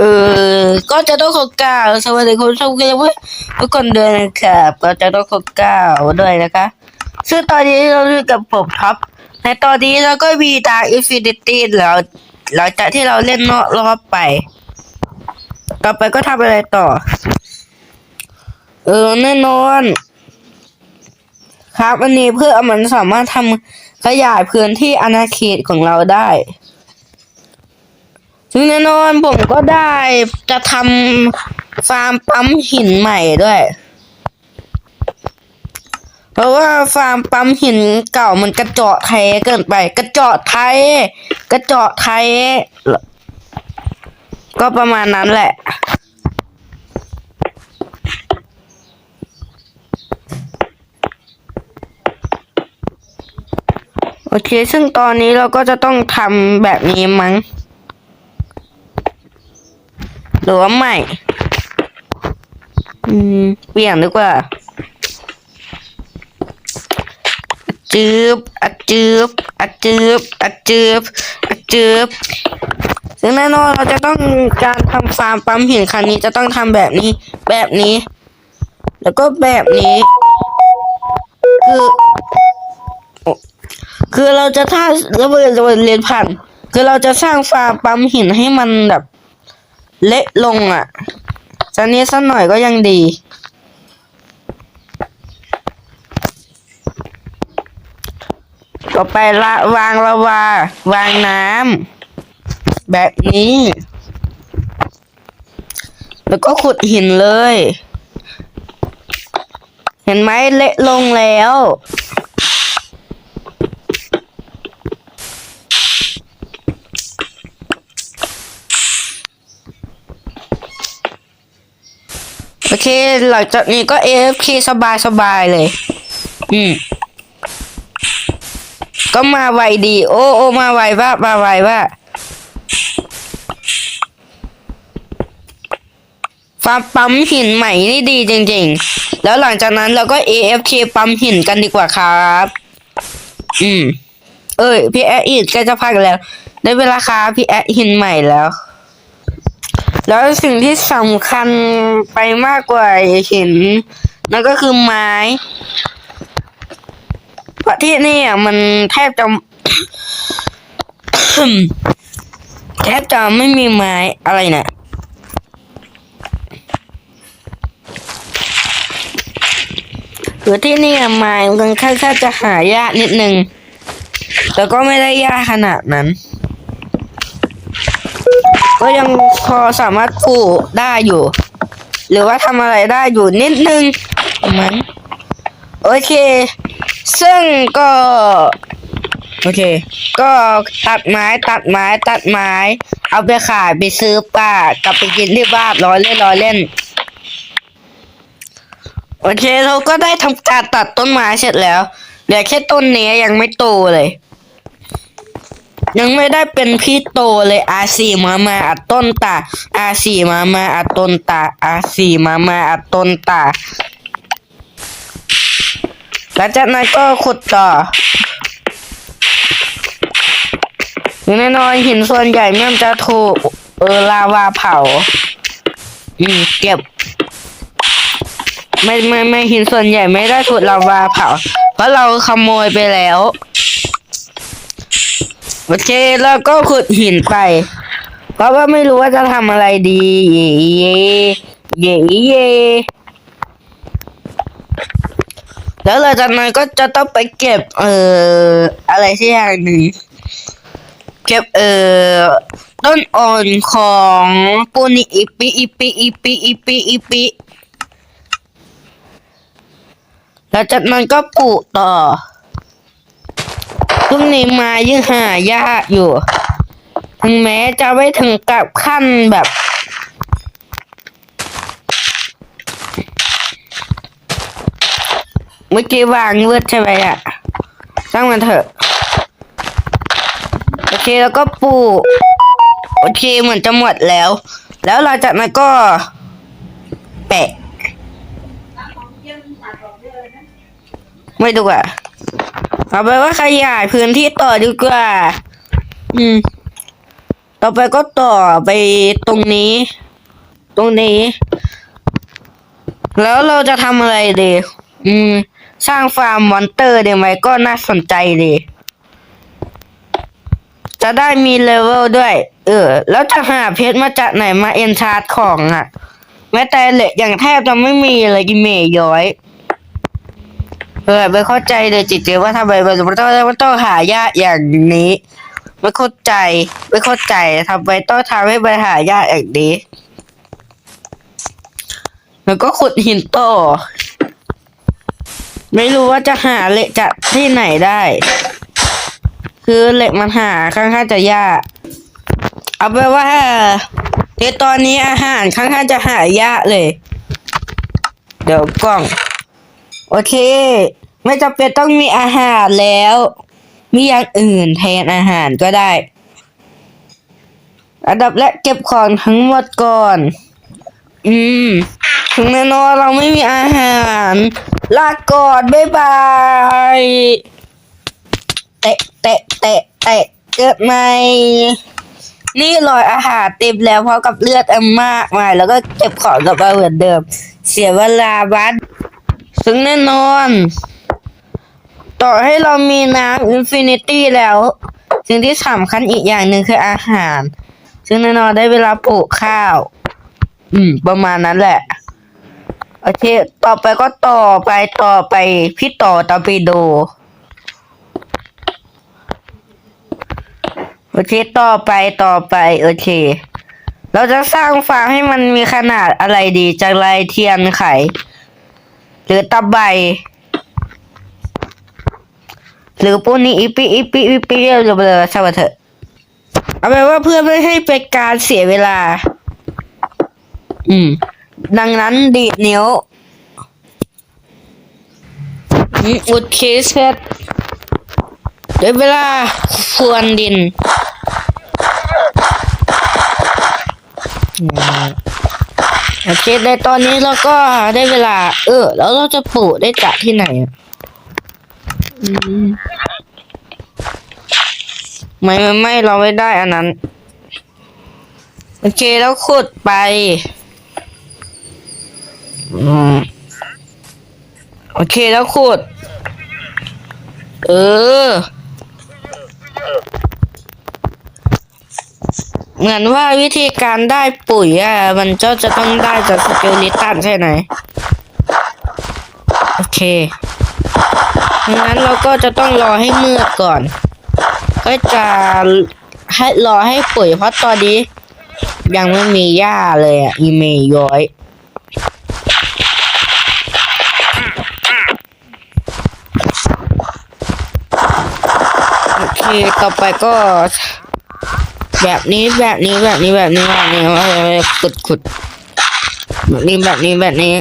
เออ ก็จะต้องขอกล่าวสวัสดีคุณผู้ชมกันด้วยทุกคนด้วยนะครับ ก็จะต้องขอกล่าวด้วยนะคะ ซึ่งตอนนี้เราอยู่กับผมท็อปในตอนนี้เราก็มีตาอินฟินิตี้แล้วหลังจากที่เราเล่นนอกรอบไป ต่อไปก็ทำอะไรต่อ เออแน่นอน ครับอันนี้เพื่อมันสามารถทำขยายพื้นที่อาณาเขตของเราได้ ซึ่งแน่นอนผมก็ได้จะทำฟาร์มปั๊มหินใหม่ด้วย เพราะว่าฟาร์มปั๊มหินเก่ามันกระเจาะไทยเกินไป กระเจาะไทยกระเจาะไทยก็ประมาณนั้นแหละโอเค ซึ่งตอนนี้เราก็จะต้องทำแบบนี้มั้ง หรือว่าไม่อืมเปลี่ยนดีกว่าจืบอัดจืบอัดจืบอัดจืบอัดจืบซึ่งแน่นอนเราจะต้องการทำฟาร์มปั๊มหินครั้งนี้จะต้องทำแบบนี้ แบบนี้ แล้วก็แบบนี้ คือคือเราจะท่าระเบิดระเบิดเรียนผ่านคือเราจะสร้างฟาร์มปั๊มหินให้มันแบบ เละลงอะสักนิดสักหน่อยก็ยังดี ต่อไปละวางละวา วางน้ำแบบนี้ แล้วก็ขุดหินเลย เห็นไหมเละลงแล้ว โอเค หลังจากนี้ก็ AFK สบายสบายๆเลย อืม ก็มาไวดี โอ้โอ้มาไวว่ามาไวว่าฟาร์มปั๊มหินใหม่นี่ดีจริง ๆ แล้วหลังจากนั้นเราก็ AFK ปั๊มหินกันดีกว่าครับ อืม เอ้ย พี่แอดอีดก็จะพักแล้ว ได้เวลาครับพี่แอดหินใหม่แล้ว แล้วสิ่งที่สำคัญไปมากกว่าเหินนั่นก็คือไม้ เพราะที่นี่อะมันแทบจะ แทบจะไม่มีไม้อะไรนะคือที่นี่ไม้มันค่อนข้างจะหายากนิดนึง แต่ก็ไม่ได้ยากขนาดนั้น ก็ยังพอสามารถปลูกได้อยู่ หรือว่าทำอะไรได้อยู่นิดนึงมันโอเค ซึ่งก็ โอเค ก็ตัดไม้ตัดไม้ตัดไม้ เอาไปขายไปซื้อป่ากลับไปกินที่บ้านร้อยเล่นร้อยเล่น โอเคเราก็ได้ทำการตัดต้นไม้เสร็จแล้วเหลือแค่ต้นนี้ยังไม่โตเลย ยังไม่ได้เป็นพี่โตเลยอาสีมามาอัดต้นตาอาสีมามาอัดต้นตาอาสีมามาอัดต้นตาหลังจากนั้นก็ขุดต่อแน่นอนหินส่วนใหญ่เมื่อจะถูกเออลาวาเผา อืมเก็บ ไม่ไม่ไม่หินส่วนใหญ่ไม่ได้ถูกลาวาเผา เพราะเราขโมยไปแล้ว โอเคแล้วก็ขุดหินไป เพราะว่าไม่รู้ว่าจะทำอะไรดีเย่เย่เย่เย่แล้วหลังจากนั้นก็จะต้องไปเก็บ เอ่อ อะไรที่อย่างหนึ่งเก็บ เอ่อ ต้นอ่อนของปูนิอิปิอิปิอิปิอิปิอิปิหลังจากนั้นก็ปลูกต่อ พรุ่งนี้มายังหายากอยู่ ถึงแม้จะไม่ถึงกับขั้นแบบเมื่อกี้วางเลืดใช่ไหมอะช่างมันเถอะ โอเคแล้วก็ปลูกโอเคเหมือนจะหมดแล้ว แล้วหลังจากนั้นก็ แปะ ไม่ดูอะ เอาไปนว่าขยายพื้นที่ต่อดีกว่า อืม ต่อไปก็ต่อไปตรงนี้ ตรงนี้ แล้วเราจะทำอะไรดีอืม สร้างฟาร์มมอนเตอร์ดีไหมก็น่าสนใจดี จะได้มีเลเวลด้วย เออ แล้วจะหาเพชรมาจากไหนมาเอนชาร์ดของอะ แม้แต่เหล็กอย่างแทบจะไม่มีเลยกิเมยย้อย เออไม่เข้าใจเลยจริงๆว่าทำไมมันต้องมันต้องหายากอย่างนี้ ไม่เข้าใจ ไม่เข้าใจทำไมต้องทำให้มันหายากอย่างนี้ แล้วก็ขุดหินต่อไม่รู้ว่าจะหาเหล็กจากที่ไหนได้ คือเหล็กมันหาค่อนข้างจะยากเอาไปว่าในตอนนี้อาหารค่อนข้างจะหายากเลย เดี๋ยวกล้อง โอเค ไม่จำเป็นต้องมีอาหารแล้ว มีอย่างอื่นแทนอาหารก็ได้ อันดับแรกเก็บของทั้งหมดก่อน อืม ถึงแน่นอนเราไม่มีอาหาร ลาก่อนบ๊ายบายเตะเตะเตะเตะเกิดใหมนี่รอยอาหารเต็มแล้วเพราะกับเลือดอันมากมายแล้วก็เก็บของกลับมาเหมือนเดิม เสียเวลาบัสซึ่งแน่นอน ต่อให้เรามีน้ำอินฟินิตี้แล้ว สิ่งที่สำคัญอีกอย่างหนึ่งคืออาหาร ซึ่งแน่นอนได้เวลาปลูกข้าว อืม ประมาณนั้นแหละ โอเค ต่อไปก็ต่อไปต่อไป พี่ต่อตอร์ปิโดโอเค ต่อไปต่อไป โอเค เราจะสร้างฟาร์มให้มันมีขนาดอะไรดีจากไรเทียนไข หรือตะไบ หรือปูนี้อีปีอีปีอีปีเรียบเลยช่างมันเถอะเอาไปนว่าเพื่อไม่ให้เป็นการเสียเวลา อืม ดังนั้นดีดนิ้วอืมอุดเคสเสร็จเดี๋ยวเวลาควรดินอืมโอเคในตอนนี้เราก็ได้เวลา เออ แล้วเราจะปลูกได้จากที่ไหนอะอืม ไม่ไม่ไม่เราไม่ได้อันนั้น โอเคแล้วขุดไปอโอเคแล้วขุด เออ เหมือนว่าวิธีการได้ปุ๋ยอะ มันก็จะต้องได้จากสเกลิตันใช่ไหม โอเค ดังนั้นเราก็จะต้องรอให้มืดก่อน ก็จะให้รอให้ปุ๋ยเพราะตอนนี้ ยังไม่มีหญ้าเลยอะอีเมย์ย้อยโอเคต่อไปก็ แบบนี้แบบนี้แบบนี้แบบนี้แบบนี้ว่าขุดขุดแบบนี้แบบนี้แบบนี้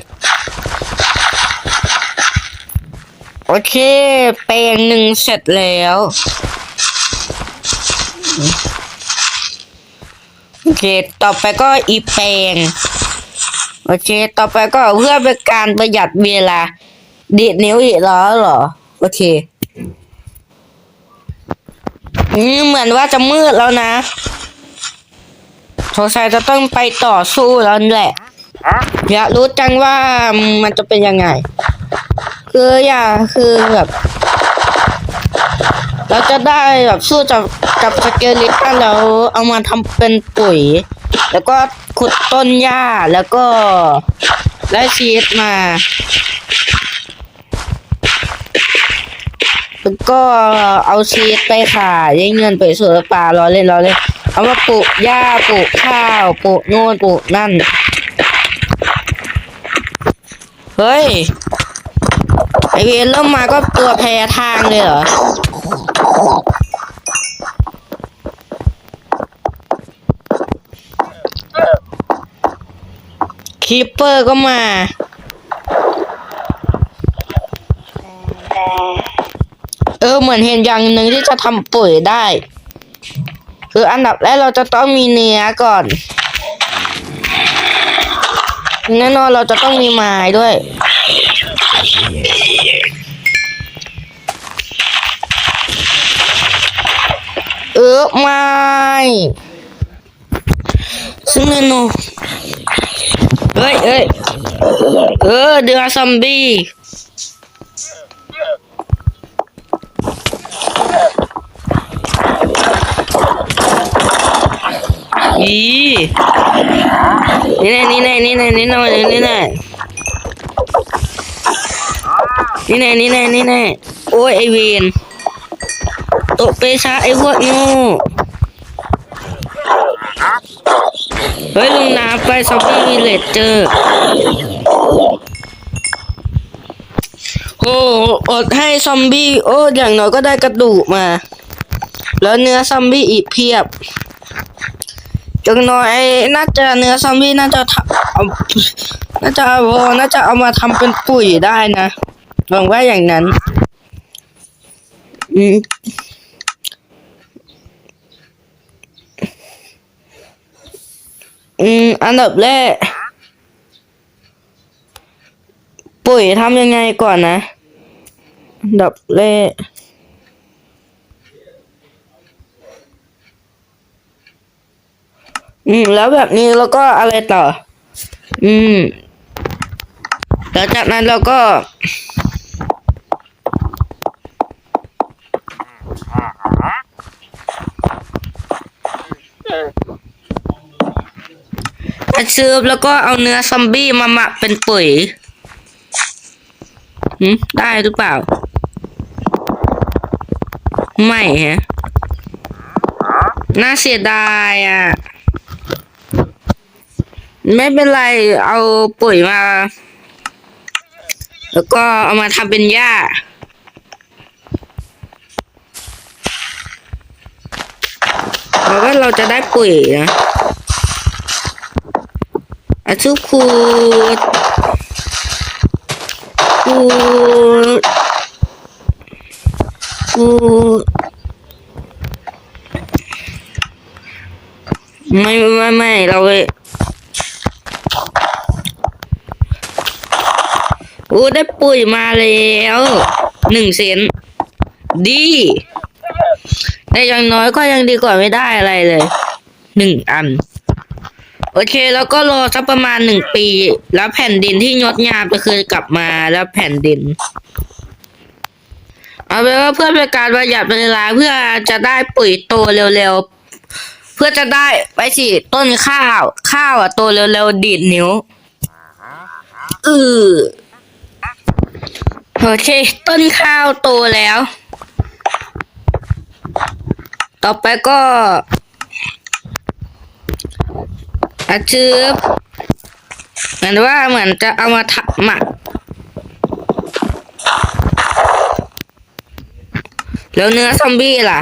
โอเคแปลงหนึ่งเสร็จแล้ว โอเค ต่อไปก็อีแปลงโอเค ต่อไปก็เพื่อเป็นการประหยัดเวลา ดีดนิ้วอีกแล้วเหรอ โอเคอืมเหมือนว่าจะมืดแล้วนะสงสัยจะต้องไปต่อสู้แล้วแหละ อยากรู้จังว่ามันจะเป็นยังไง คืออยาคือแบบเราจะได้แบบสู้กับกับสเกลิตันแล้วเอามาทำเป็นปุ๋ย แล้วก็ขุดต้นหญ้าแล้วก็ได้ชีสมา แล้วก็เอาชีสไปขายได้เงินไปสู่ป่าล้อเล่นล้อเล่นเอามาปลูกหญ้าปลูกข้าวปลูกโน่นปลูกนั่น เฮ้ย ไอเวนเริ่มมาก็ตัวแพ้ทางเลยเหรอ คีปเปอร์ก็มา เออเหมือนเห็นอย่างหนึ่งที่จะทำปุ๋ยได้ คืออันดับแรกเราจะต้องมีเนื้อก่อนแน่นอนเราจะต้องมีไม้ด้วย ướp mai xuống lên nô ơi ơi ơ, đưa zombie. Ý. Đi này đi này đi này đi này đi này. นี่แน่นี่แน่นี่แน่โอ้ยไอเวนตกเปชาไอพวกงูเฮ้ยลุงน้ำไปซอมบี้มีเลดเจอโอ้อดให้ซอมบี้โอ้อย่างน้อยก็ได้กระดูกมา แล้วเนื้อซอมบี้อีกเพียบจังน้อยไอน่าจะเนื้อซอมบี้น่าจะทำน่าจะเอาน่าจะเอามาทำเป็นปุ๋ยได้นะ หวังว่าอย่างนั้น อืมอืม อันดับแรก ปุ๋ยทำยังไงก่อนนะ อันดับแรก อืม แล้วแบบนี้แล้วก็อะไรต่อ อืมแล้วจากนั้นเราก็ อัดซื้อแล้วก็เอาเนื้อซอมบี้มาหมักเป็นปุ๋ยหืมได้หรือเปล่า ไม่ฮะ น่าเสียดายอะ ไม่เป็นไร เอาปุ๋ยมา แล้วก็เอามาทำเป็นหญ้าแล้วก็เราจะได้ปุ๋ยนะ อาชุคูคูคูไม่ไม่ไม่เราเลยโอ้ได้ปุ๋ยมาแล้วหนึ่งเซนดีแต่อย่างน้อยก็ยังดีกว่าไม่ได้อะไรเลยหนึ่งอัน โอเค แล้วก็รอสักประมาณหนึ่งปี แล้วแผ่นดินที่งดงามจะคืนกลับมาแล้วแผ่นดิน เอาเป็นว่าเพื่อเป็นการประหยัดเวลาเพื่อจะได้ปุ๋ยโตเร็วๆ เพื่อจะได้ไปสิต้นข้าว ข้าวอะโตเร็วๆดีดนิ้วอือโอเค ต้นข้าวโตแล้ว ต่อไปก็ อาชืบเหมือนว่าเหมือนจะเอามาทับหมักแล้วเนื้อซอมบี้ล่ะ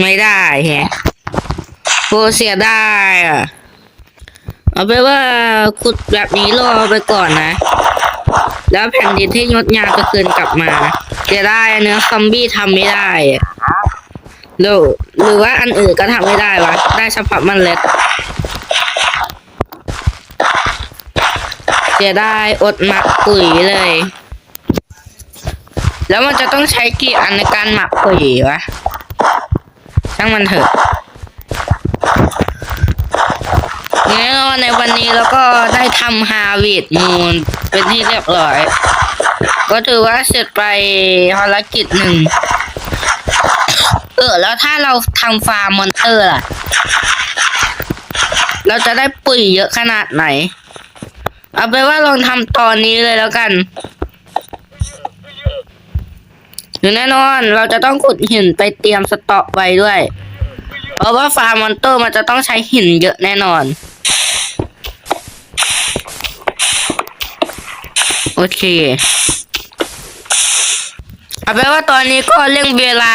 ไม่ได้แฮะโหเสียได้อะเอาไปว่าขุดแบบนี้รอไปก่อนนะ แล้วแผ่นดินที่งดงามจะคืนกลับมาเสียได้เนื้อซอมบี้ทำไม่ได้ หรือหรือว่าอันอื่นก็ทำไม่ได้วะ ได้เฉพาะมันเล็ดเสียได้อดหมักปุ๋ยเลย แล้วมันจะต้องใช้กี่อันในการหมักปุ๋ยวะ ช่างมันเถอะงั้นก็ในวันนี้เราก็ได้ทำฮาวิดมูนเป็นที่เรียบร้อย ก็ถือว่าเสร็จไปภารกิจหนึ่ง ออแล้วถ้าเราทำฟาร์มมอนเตอร์ล่ะ เราจะได้ปุ๋ยเยอะขนาดไหน เอาไปนว่าลองทำตอนนี้เลยแล้วกันหรือแน่นอนเราจะต้องขุดหินไปเตรียมสต็อกไว้ด้วย เพราะว่าฟาร์มมอนเตอร์มันจะต้องใช้หินเยอะแน่นอน โอเคเอาไปนว่าตอนนี้ก็เร่งเวลา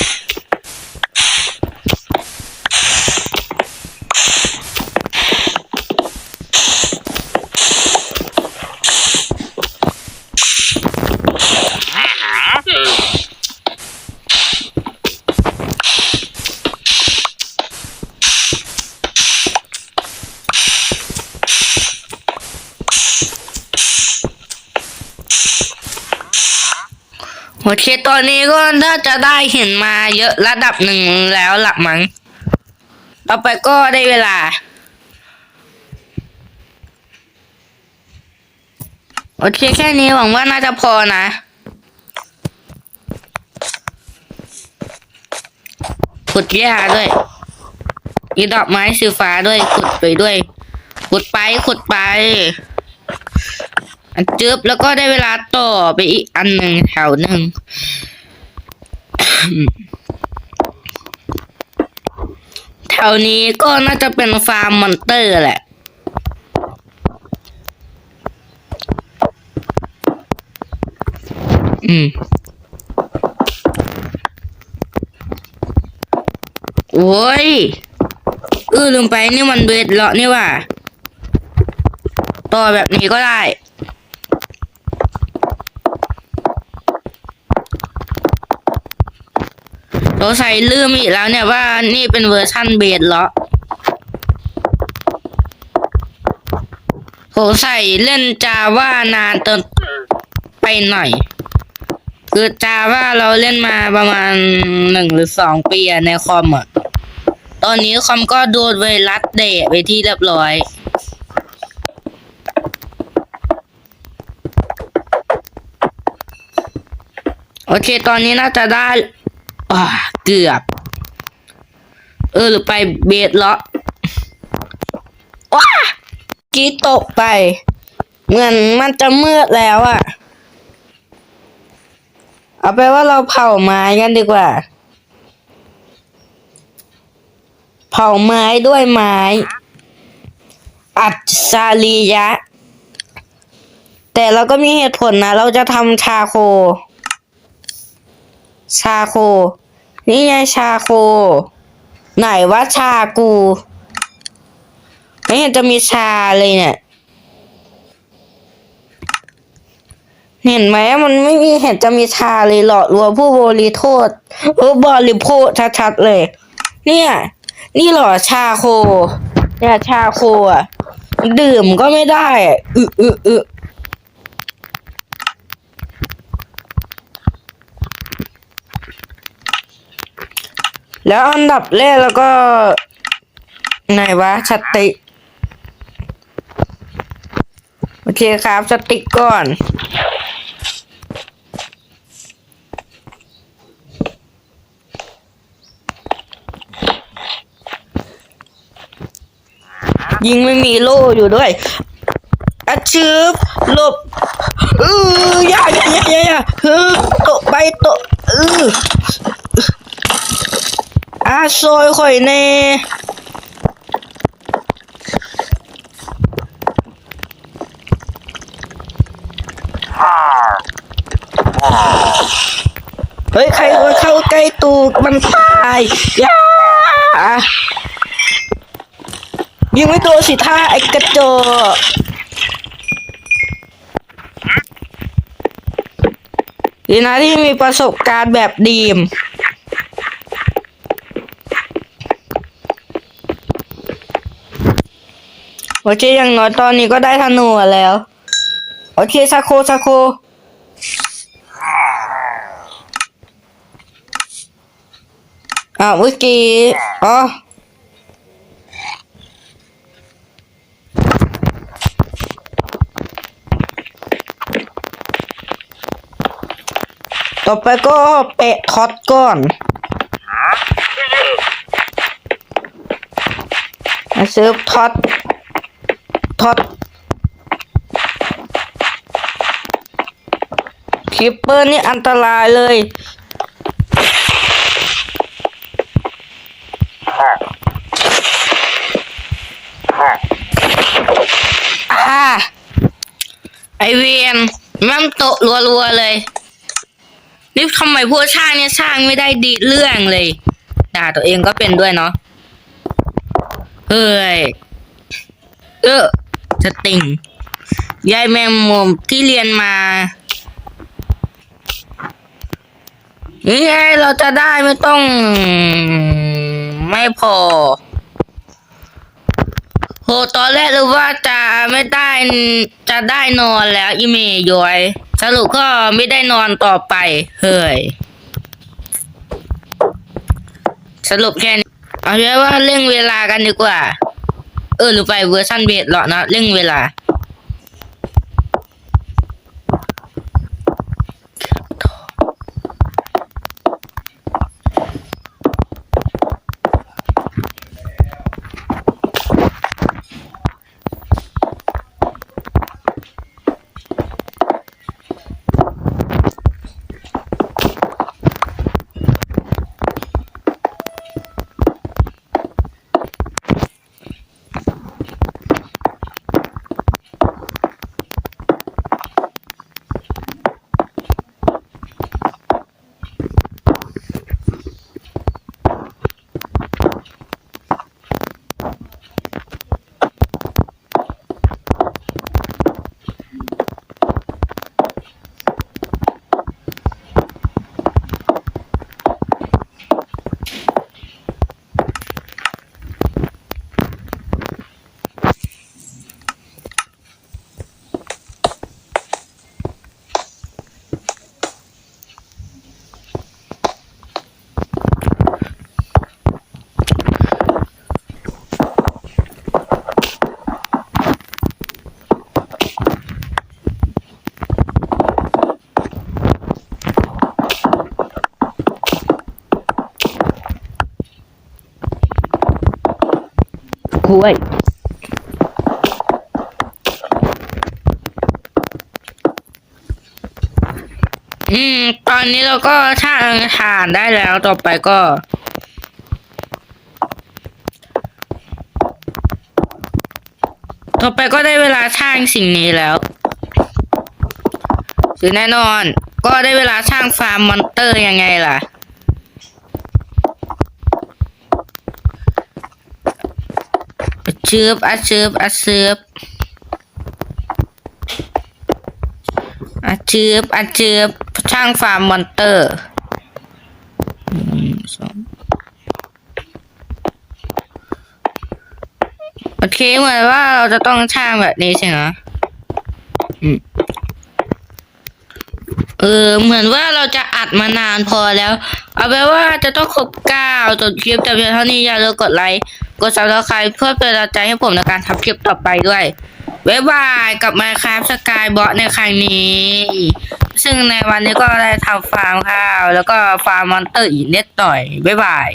โอเคตอนนี้ก็น่าจะได้เห็นมาเยอะระดับหนึ่งแล้วหลักมั้งต่อไปก็ได้เวลาโอเคแค่นี้หวังว่าน่าจะพอนะ ขุดหญ้าด้วยมีดอกไม้สีฟ้าด้วย ขุดไปด้วย ขุดไปขุดไป อันจึบแล้วก็ได้เวลาต่อไปอีกอันหนึ่งแถวหนึ่งแถวนี้ก็น่าจะเป็นฟาร์มมอนเตอร์แหละอืมโอ้ยเออลืมไปนี่มันเบสเลาะนี่ว่าต่อแบบนี้ก็ได้ เราใส่ลืมอีกแล้วเนี่ยว่านี่เป็นเวอร์ชั่นเบสเหรอผมใส่เล่นจาว่านานเตินไปหน่อย คือจาว่าเราเล่นมาประมาณหนึ่งหรือสองปีในคอมอะตอนนี้คอมก็โดนไวรัสเดะไปที่เรียบร้อยโอเค ตอนนี้น่าจะได้อ่า เกือบ เออหรือไปเบสเลาะว้ากี้ตกไป เหมือนมันจะมืดแล้วอะ่ะ เอาไปว่าเราเผาไม้กันดีกว่า เผาไม้ด้วยไม้ อัจฉริยะ แต่เราก็มีเหตุผลนะ เราจะทำชาโค ชาโค นี่ไงชาโค ไหนว่าชากู ไม่เห็นจะมีชาเลยเนี่ย เห็นไหมมันไม่มีเห็นจะมีชาเลยหลอกลวผู้บริโภคเออบริโภคชัดๆเลย เนี่ย นี่หรอชาโค เนี่ยชาโคอะ ดื่มก็ไม่ได้อะอึอึ แล้วอันดับแรกแล้วก็ ไหนวะสติโอเคครับสติกก่อนยิงไม่มีโล่อยู่ด้วยอาชืบหลบเอออย่าอย่าอย่าอย่าอย่าเฮ้อตกไปตกเออ อาซอยข่อยแน่เฮ้ย ใครมาเข้าใกล้ตูกมันตายย่ายิงไม่โดนสิท่าไอ้กระจกดีนะที่มีประสบการณ์แบบดีม โอเคอย่างน้อยตอนนี้ก็ได้ธนูแล้ว โอเคซาโคซาโคอ่าเมื่อกี้อ๋อต่อไปก็เปะท็อตก่อนมาซื้อท็อต ท็อตคิปเปอร์นี่อันตรายเลยอ่าไอเวียนมันโตรัวๆเลย นี่ทำไมพวกช่างเนี่ยช่างไม่ได้ดีเรื่องเลยด่าตัวเองก็เป็นด้วยเนาะ เฮ้ย เออ จะติ่งยายแมงมุมที่เรียนมานี่ไงเราจะได้ไม่ต้อง ไม่พอโหตอนแรกรู้ว่าจะไม่ได้จะได้นอนแล้วอีเมย์ย้อย สรุปก็ไม่ได้นอนต่อไป เฮ้ย สรุปแค่นี้ เอาเป็นว่าเร่งเวลากันดีกว่า เออหรือไปเวอร์ชันเบสเหรอนะเร่งเวลา กล้วยอืม ตอนนี้เราก็ช่างทานได้แล้วต่อไปก็ ต่อไปก็ได้เวลาช่างสิ่งนี้แล้วหรือแน่นอน ก็ได้เวลาช่างฟาร์มมอนเตอร์ยังไงล่ะ อา ชืบอาชืบอาชืบอาชืบอาชืบช่างฟาร์มมอนเตอร์หนึ่งสองโอเคเหมือนว่าเราจะต้องช่างแบบนี้ใช่ไหมอืม เออ เหมือนว่าเราจะอัดมานานพอแล้ว เอาไปว่าจะต้องครบเก้าจนคลิปแต่เพียงเท่านี้อย่าลืมกดไลค์ กดซับสไครป์เพื่อเป็นกำลังใจให้ผมในการทำคลิปต่อไปด้วยบ๊ายบายกับ Minecraft Sky b o t ในครั้งนี้ ซึ่งในวันนี้ก็ได้ทำฟาร์มข้าว แล้วก็ฟาร์มมอนเตอร์อีกนิดหน่อย บ๊ายบาย